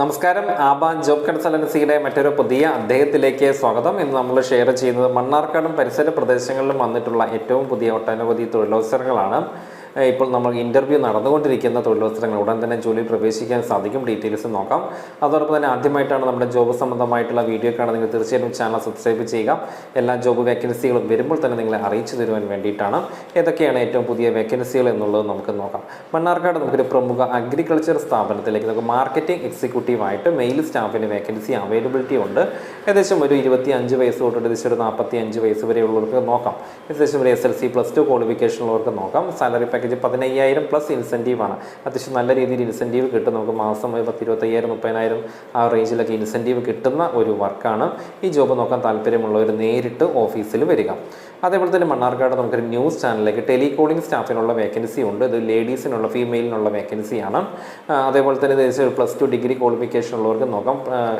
നമസ്കാരം. ആബാൻ ജോബ് കൺസൾട്ടൻസിയുടെ മറ്റൊരു പുതിയ അദ്ദേഹത്തിലേക്ക് സ്വാഗതം. ഇന്ന് നമ്മൾ ഷെയർ ചെയ്യുന്നത് മണ്ണാർക്കാടും പരിസര പ്രദേശങ്ങളിലും വന്നിട്ടുള്ള ഏറ്റവും പുതിയ ഒട്ടനവധി തൊഴിലവസരങ്ങളാണ്. ഇപ്പോൾ നമ്മൾ ഇന്റർവ്യൂ നടന്നുകൊണ്ടിരിക്കുന്ന തൊഴിലവസരങ്ങൾ ഉടൻ തന്നെ ജോലിയിൽ പ്രവേശിക്കാൻ സാധിക്കും. ഡീറ്റെയിൽസ് നോക്കാം. അതോടൊപ്പം തന്നെ ആദ്യമായിട്ടാണ് നമ്മുടെ ജോബ് സംബന്ധമായിട്ടുള്ള വീഡിയോ കാണുന്നത്. നിങ്ങൾ തീർച്ചയായിട്ടും ചാനൽ സബ്സ്ക്രൈബ് ചെയ്യുക. എല്ലാ ജോബ് വേക്കൻസികളും വരുമ്പോൾ തന്നെ നിങ്ങളെ അറിയിച്ചു തരുവാൻ വേണ്ടിയിട്ടാണ് ഏതൊക്കെയാണ് ഏറ്റവും പുതിയ വേക്കൻസികൾ എന്നുള്ളത് നമുക്ക് നോക്കാം. മണ്ണാർക്കാട് നമുക്കൊരു പ്രമുഖ അഗ്രികൾച്ചർ സ്ഥാപനത്തിലേക്ക് നമുക്ക് മാർക്കറ്റിംഗ് എക്സിക്യൂട്ടീവ് ആയിട്ട് മെയിൽ സ്റ്റാഫിന് വേക്കൻസി അവൈലബിലിറ്റി ഉണ്ട്. ഏകദേശം ഒരു ഇരുപത്തി അഞ്ച് വയസ്സ് തൊട്ട് ഏകദേശം ഒരു നാൽപ്പത്തി അഞ്ച് വയസ്സ് വരെയുള്ളവർക്ക് നോക്കാം. ഏകദേശം ഒരു S L C plus two qualification ഉള്ളവർക്ക് നോക്കാം. സാലറി പാക്കേജ് പതിനയ്യായിരം പ്ലസ് ഇൻസെന്റീവാണ് അത്യാവശ്യം നല്ല രീതിയിൽ ഇൻസെന്റീവ് കിട്ടും. നമുക്ക് മാസം ഒരു പത്ത് ഇരുപത്തയ്യായിരം മുപ്പതിനായിരം ആ റേഞ്ചിലൊക്കെ ഇൻസെന്റീവ് കിട്ടുന്ന ഒരു വർക്കാണ് ഈ ജോബ് നോക്കാൻ താല്പര്യമുള്ളവർ നേരിട്ട് ഓഫീസിൽ വരിക. അതേപോലെ തന്നെ മണ്ണാർക്കാട് നമുക്കൊരു ന്യൂസ് ചാനലിലേക്ക് ടെലികോളിംഗ് സ്റ്റാഫിനുള്ള വേക്കൻസി ഉണ്ട്. ഇത് ലേഡീസിനുള്ള ഫീമെയിലിനുള്ള വേക്കൻസിയാണ് അതേപോലെ തന്നെ ഒരു പ്ലസ് ടു ഡിഗ്രി ക്വാളിഫിക്കേഷൻ ഉള്ളവർക്ക് നോക്കാം.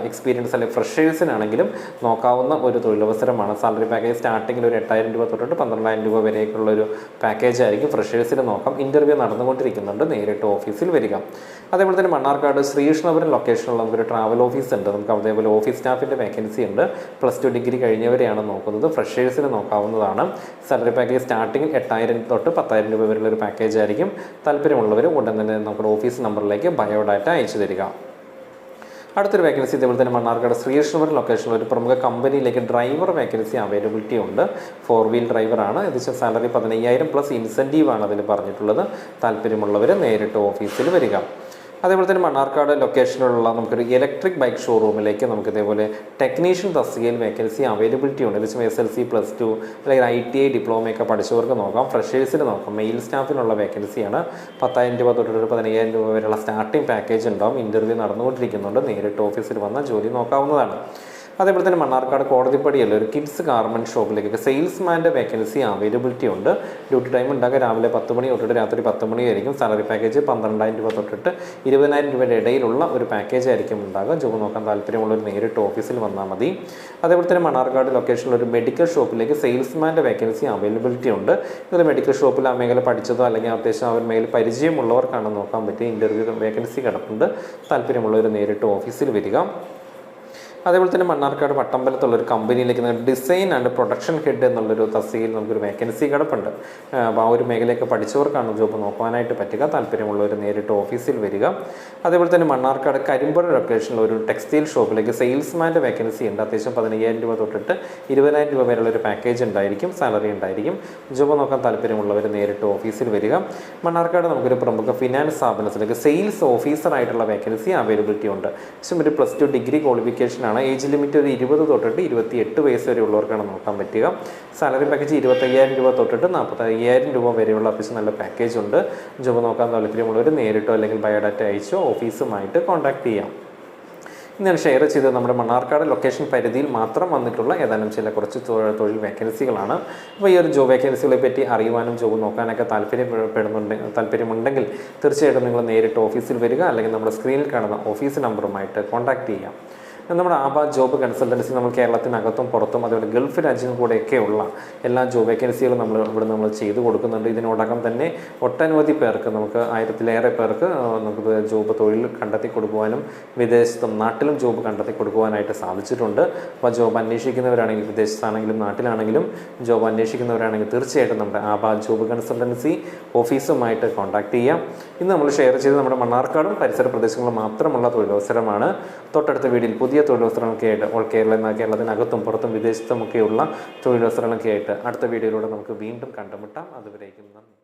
എക്സ്പീരിയൻസ് അല്ലെങ്കിൽ ഫ്രഷേഴ്സിനാണെങ്കിലും നോക്കാവുന്ന ഒരു തൊഴിലവസരമാണ്. സാലറി പാക്കേജ് സ്റ്റാർട്ടിങ്ങിൽ ഒരു എട്ടായിരം രൂപ തൊട്ടിട്ട് പന്ത്രണ്ടായിരം രൂപ വരെയൊക്കെയുള്ള ഒരു പാക്കേജ് ആയിരിക്കും ഫ്രഷേഴ്സിന് നോക്കാം. ഇന്റർവ്യൂ നടന്നുകൊണ്ടിരിക്കുന്നുണ്ട്. നേരിട്ട് ഓഫീസിൽ വരിക. അതേപോലെ തന്നെ മണ്ണാർക്കാട് ശ്രീകൃഷ്ണപുരം ലൊക്കേഷനിലുള്ള നമുക്കൊരു ട്രാവൽ ഓഫീസ് ഉണ്ട്. നമുക്ക് അതേപോലെ ഓഫീസ് സ്റ്റാഫിന്റെ വേക്കൻസി ഉണ്ട്. പ്ലസ് ടു ഡിഗ്രി കഴിഞ്ഞവരെയാണ് നോക്കുന്നത്. ഫ്രഷേഴ്സിന് നോക്കാവുന്നതാണ്. സാലറി പാക്കേജ് സ്റ്റാർട്ടിംഗ് എട്ടായിരം തൊട്ട് പത്തായിരം രൂപ വരെയുള്ള ഒരു പാക്കേജ് ആയിരിക്കും. താല്പര്യമുള്ളവർ ഉടൻ തന്നെ നമ്മുടെ ഓഫീസ് നമ്പറിലേക്ക് ബയോഡാറ്റ അയച്ചു തരിക. അടുത്തൊരു വേക്കൻസി ഇതേപോലെ തന്നെ മണ്ണാർക്കാട് ശ്രീകൃഷ്ണപുരം ലൊക്കേഷനിൽ ഒരു പ്രമുഖ കമ്പനിയിലേക്ക് ഡ്രൈവർ വേക്കൻസി അവൈലബിലിറ്റി ഉണ്ട്. ഫോർ വീൽ ഡ്രൈവറാണ് ഏകദേശം സാലറി പതിനയ്യായിരം പ്ലസ് ഇൻസെന്റീവാണ് അതിൽ പറഞ്ഞിട്ടുള്ളത്. താല്പര്യമുള്ളവർ നേരിട്ട് ഓഫീസിൽ വരിക. അതേപോലെ തന്നെ മണ്ണാർക്കാട് ലൊക്കേഷനിലുള്ള നമുക്കൊരു ഇലക്ട്രിക് ബൈക്ക് ഷോറൂമിലേക്ക് നമുക്ക് ഇതേപോലെ ടെക്നീഷ്യൻ തസ്തികയിൽ വേക്കൻസി അവൈലബിലിറ്റി ഉണ്ട്. ഏകദേശം S L C plus two അല്ലെങ്കിൽ ഐ ടി ഐ ഡിപ്ലോമയൊക്കെ പഠിച്ചവർക്ക് നോക്കാം. ഫ്രഷേഴ്സിന് നോക്കാം. മെയിൽ സ്റ്റാഫിനുള്ള വേക്കൻസിയാണ് പത്തായിരം രൂപ തൊട്ടൊരു പതിനയ്യായിരം രൂപ വരെയുള്ള സ്റ്റാർട്ടിംഗ് പാക്കേജ് ഉണ്ടാവും. ഇന്റർവ്യൂ നടന്നുകൊണ്ടിരിക്കുന്നുണ്ട്. നേരിട്ട് ഓഫീസിൽ വന്നാൽ ജോലി നോക്കാവുന്നതാണ്. അതേപോലെ തന്നെ മണ്ണാർക്കാട് കോടതിപ്പടിയല്ല ഒരു കിഡ്സ് ഗാർമെന്റ് ഷോപ്പിലേക്ക് സെയിൽസ്മാന്റെ വേക്കൻസി അവൈലബിലിറ്റി ഉണ്ട്. ഡ്യൂട്ടി ടൈം ഉണ്ടാകുക രാവിലെ പത്ത് മണി തൊട്ടിട്ട് രാത്രി പത്ത് മണി ആയിരിക്കും. സാലറി പാക്കേജ് പന്ത്രണ്ടായിരം രൂപ തൊട്ടിട്ട് ഇരുപതിനായിരം രൂപയുടെ ഇടയിലുള്ള ഒരു പാക്കേജ് ആയിരിക്കും ഉണ്ടാകുക ജോബ് നോക്കാൻ താല്പര്യമുള്ളവർ നേരിട്ട് ഓഫീസിൽ വന്നാൽ മതി. അതേപോലെ തന്നെ മണ്ണാർക്കാട് ലൊക്കേഷനിൽ ഒരു മെഡിക്കൽ ഷോപ്പിലേക്ക് സെയിൽസ്മാന്റെ വേക്കൻസി അവൈലബിലിറ്റി ഉണ്ട്. ഇതിൽ മെഡിക്കൽ ഷോപ്പിൽ ആ മേഖല പഠിച്ചതോ അല്ലെങ്കിൽ അത്യാവശ്യം അവർ മേഖല പരിചയമുള്ളവർക്കാണ് നോക്കാൻ പറ്റിയ ഇന്റർവ്യൂ വേക്കൻസി കിടപ്പുണ്ട്. താല്പര്യമുള്ളവർ നേരിട്ട് ഓഫീസിൽ വരിക. അതേപോലെ തന്നെ മണ്ണാർക്കാട് വട്ടമ്പലത്തുള്ളൊരു കമ്പനിയിലേക്ക് ഡിസൈൻ ആൻഡ് പ്രൊഡക്ഷൻ ഹെഡ് എന്നുള്ളൊരു തസ്തികയിൽ നമുക്കൊരു വേക്കൻസി കിടപ്പുണ്ട്. അപ്പോൾ ആ ഒരു മേഖലയൊക്കെ പഠിച്ചവർക്കാണ് ജോബ് നോക്കാനായിട്ട് പറ്റുക. താല്പര്യമുള്ളവർ നേരിട്ട് ഓഫീസിൽ വരിക. അതേപോലെ തന്നെ മണ്ണാർക്കാട് കരിമ്പുഴ ലൊക്കേഷനിൽ ഒരു ടെക്സ്റ്റൈൽ ഷോപ്പിലേക്ക് സെയിൽസ്മാന്റെ വേക്കൻസി ഉണ്ട്. അത്യാവശ്യം പതിനയ്യായിരം രൂപ തൊട്ടിട്ട് ഇരുപതിനായിരം രൂപ വരെയുള്ള ഒരു പാക്കേജ് ഉണ്ടായിരിക്കും. സാലറി ഉണ്ടായിരിക്കും. ജോബ് നോക്കാൻ താല്പര്യമുള്ളവർ നേരിട്ട് ഓഫീസിൽ വരിക. മണ്ണാർക്കാട് നമുക്കൊരു പ്രമുഖ ഫിനാൻസ് സ്ഥാപനത്തിലേക്ക് സെയിൽസ് ഓഫീസറായിട്ടുള്ള വേക്കൻസി അവൈലബിലിറ്റി ഉണ്ട്. ഒരു പ്ലസ് ടു ഡിഗ്രി ക്വാളിഫിക്കേഷൻ ആണ് ഏജ് ലിമിറ്റ് ഒരു ഇരുപത് തൊട്ടിട്ട് ഇരുപത്തി എട്ട് വയസ്സ് വരെ ഉള്ളവർക്കാണ് നോക്കാൻ പറ്റുക. സാലറി പാക്കേജ് ഇരുപത്തയ്യായിരം രൂപ തൊട്ടിട്ട് നാൽപ്പത്തയ്യായിരം രൂപ വരെയുള്ള അത്യാവശ്യം നല്ല പാക്കേജ് ഉണ്ട്. ജോബ് നോക്കാൻ താല്പര്യമുള്ളവർ നേരിട്ടോ അല്ലെങ്കിൽ ബയോഡാറ്റ അയച്ചോ ഓഫീസുമായിട്ട് കോൺടാക്ട് ചെയ്യാം. ഇന്നലെ ഷെയർ ചെയ്തത് നമ്മുടെ മണ്ണാർക്കാട് ലൊക്കേഷൻ പരിധിയിൽ മാത്രം വന്നിട്ടുള്ള ഏതാനും ചില കുറച്ച് തൊഴിൽ വേക്കൻസികളാണ് അപ്പോൾ ഈ ഒരു ജോബ് വേക്കൻസികളെ പറ്റി അറിയുവാനും ജോബ് നോക്കാനൊക്കെ താല്പര്യപ്പെടുന്നുണ്ട് താല്പര്യമുണ്ടെങ്കിൽ തീർച്ചയായിട്ടും നിങ്ങൾ നേരിട്ട് ഓഫീസിൽ വരിക അല്ലെങ്കിൽ നമ്മുടെ സ്ക്രീനിൽ കാണുന്ന ഓഫീസ് നമ്പറുമായിട്ട് കോൺടാക്ട് ചെയ്യാം. നമ്മുടെ ആബ ജോബ് കൺസൾട്ടൻസി നമ്മൾ കേരളത്തിനകത്തും പുറത്തും അതുപോലെ ഗൾഫ് രാജ്യങ്ങൾ കൂടെയൊക്കെയുള്ള എല്ലാ ജോബ് വേക്കൻസികളും നമ്മൾ ഇവിടെ നമ്മൾ ചെയ്തു കൊടുക്കുന്നുണ്ട്. ഇതിനോടകം തന്നെ ഒട്ടനവധി പേർക്ക് നമുക്ക് ആയിരത്തിലേറെ പേർക്ക് നമുക്ക് ജോബ് തൊഴിൽ കണ്ടെത്തി കൊടുക്കുവാനും വിദേശത്തും നാട്ടിലും ജോബ് കണ്ടെത്തി കൊടുക്കുവാനായിട്ട് സാധിച്ചിട്ടുണ്ട്. അപ്പോൾ ജോബ് അന്വേഷിക്കുന്നവരാണെങ്കിൽ വിദേശത്താണെങ്കിലും നാട്ടിലാണെങ്കിലും ജോബ് അന്വേഷിക്കുന്നവരാണെങ്കിൽ തീർച്ചയായിട്ടും നമ്മുടെ ആബ ജോബ് കൺസൾട്ടൻസി ഓഫീസുമായിട്ട് കോൺടാക്ട് ചെയ്യാം. ഇന്ന് നമ്മൾ ഷെയർ ചെയ്ത് നമ്മുടെ മണ്ണാർക്കാടും പരിസര പ്രദേശങ്ങളും മാത്രമുള്ള തൊഴിലവസരമാണ്. തൊട്ടടുത്ത വീടിൽ പുതിയ തൊഴിലവസരങ്ങളൊക്കെ ആയിട്ട് ഓൾ കേരള എന്ന കേരളത്തിനകത്തും പുറത്തും വിദേശത്തുമൊക്കെയുള്ള തൊഴിലവസരങ്ങളൊക്കെയായിട്ട് അടുത്ത വീഡിയോയിലൂടെ നമുക്ക് വീണ്ടും കണ്ടുമുട്ടാം. അതുവരേക്കും നന്ദി.